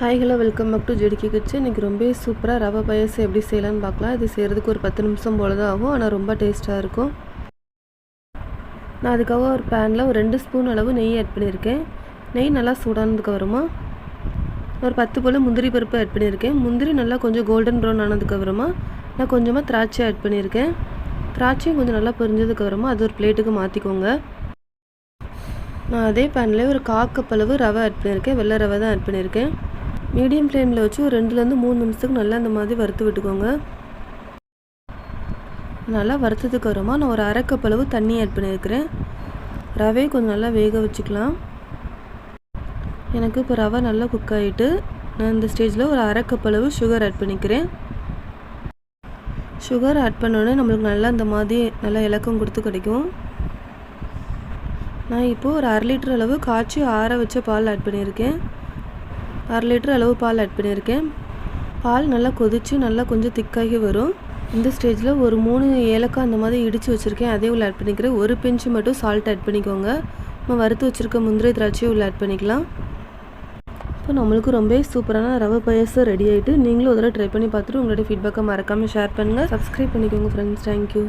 Hi hello welcome back to ஜெடிக்கி kitchen இன்றைக்கி ரொம்ப சூப்பராக ரவை பாயசம் எப்படி செய்யலான்னு பார்க்கலாம். இது செய்கிறதுக்கு ஒரு பத்து நிமிஷம் போல் தான் ஆகும். ஆனால் ரொம்ப டேஸ்ட்டாக இருக்கும். நான் அதுக்காக ஒரு பேனில் ஒரு ரெண்டு ஸ்பூன் அளவு நெய் ஆட் பண்ணியிருக்கேன். நெய் நல்லா சூடானதுக்கு அப்புறமா ஒரு பத்து போல் முந்திரி பருப்பு ஆட் பண்ணியிருக்கேன். முந்திரி நல்லா கொஞ்சம் கோல்டன் ப்ரௌன் ஆனதுக்கப்புறமா நான் கொஞ்சமாக திராட்சை ஆட் பண்ணியிருக்கேன். திராட்சையும் கொஞ்சம் நல்லா பொரிஞ்சதுக்கப்புறமா அது ஒரு பிளேட்டுக்கு மாற்றிக்கோங்க நான் அதே பேனில் ஒரு காக்கப்பளவு ரவை ஆட் பண்ணியிருக்கேன். வெள்ளை ரவை தான் ஆட் பண்ணியிருக்கேன். மீடியம் ஃப்ளேமில் வச்சு ஒரு ரெண்டுலேருந்து மூணு நிமிஷத்துக்கு நல்லா இந்த மாதிரி வறுத்து விட்டுக்கோங்க. நல்லா வறுத்ததுக்கு அப்புறமா நான் ஒரு அரைக்கப்பளவு தண்ணி ஆட் பண்ணியிருக்கிறேன். ரவையை கொஞ்சம் நல்லா வேக வச்சுக்கலாம். எனக்கு இப்போ ரவை நல்லா குக் ஆகிட்டு நான் இந்த ஸ்டேஜில் ஒரு அரைக்கப்பளவு சுகர் ஆட் பண்ணிக்கிறேன். சுகர் ஆட் பண்ணோடனே நம்மளுக்கு நல்லா இந்த மாதிரி நல்லா இலக்கம் கொடுத்து கிடைக்கும். நான் இப்போது ஒரு அரை லிட்டர் அளவு காய்ச்சி ஆற வச்ச பால் ஆட் பண்ணியிருக்கேன். அரை லிட்டர் அளவு பால் ஆட் பண்ணியிருக்கேன். பால் நல்லா கொதித்து நல்லா கொஞ்சம் திக்காகி வரும். இந்த ஸ்டேஜில் ஒரு மூணு ஏலக்காய் அந்த மாதிரி இடித்து வச்சுருக்கேன். அதே உள்ள ஆட் பண்ணிக்கிறேன். ஒரு பிஞ்சு மட்டும் சால்ட் ஆட் பண்ணிக்கோங்க. நம்ம வறுத்து வச்சுருக்க முந்திரி திராட்சையும் உள்ள ஆட் பண்ணிக்கலாம். இப்போ நம்மளுக்கு ரொம்ப சூப்பரான ரவை பாயசம் ரெடி ஆகிட்டு நீங்களும் ஒரு தடவை ட்ரை பண்ணி பார்த்துட்டு உங்களோட ஃபீட்பேக்கை மறக்காமல் ஷேர் பண்ணுங்கள் சப்ஸ்கிரைப் பண்ணிக்கோங்க ஃப்ரெண்ட்ஸ் தேங்க்யூ